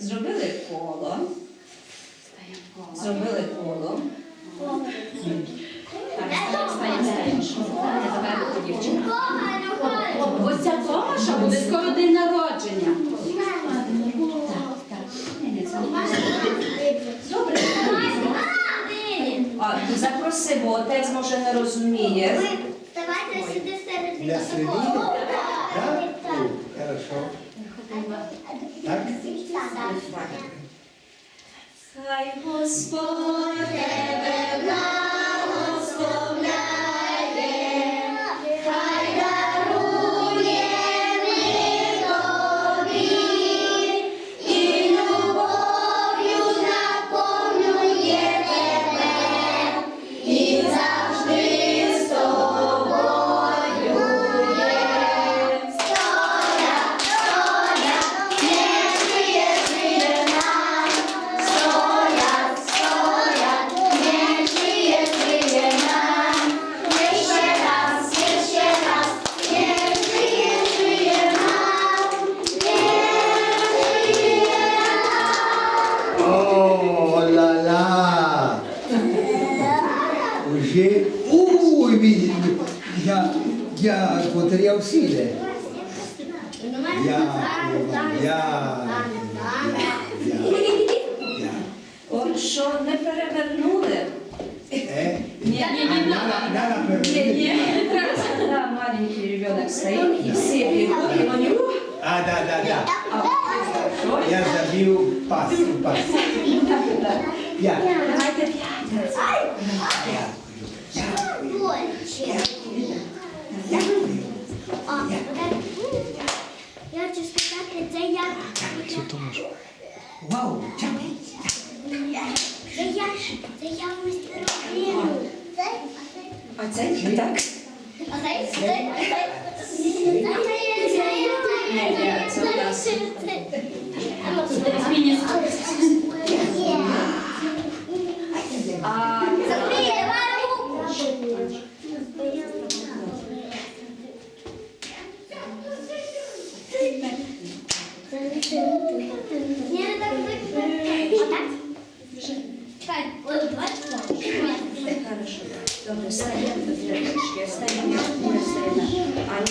зробили коло. Зробили коло. Оця Томаша буде скоро день народження. Добре. А, ну, запроси, бо отець може не розуміє. Давайте сюди серед Для середини? Так? Хорошо. Так? Хай Господь тебе Уже... Видите, я, я потерял силы. Я, я, я, я. От що не перевернули. Э? Ні, ні, ні, ні, ні. Когда маленький ребенок стоит, и все бегут, и он А, да, да, да. а. Я забил пас, пас. Я. Давайте п'ять. Я. Я хочу сказати, це я. Вау. Це я, це я мистер А це так? а це, Donde sale, donde está, donde está, donde está,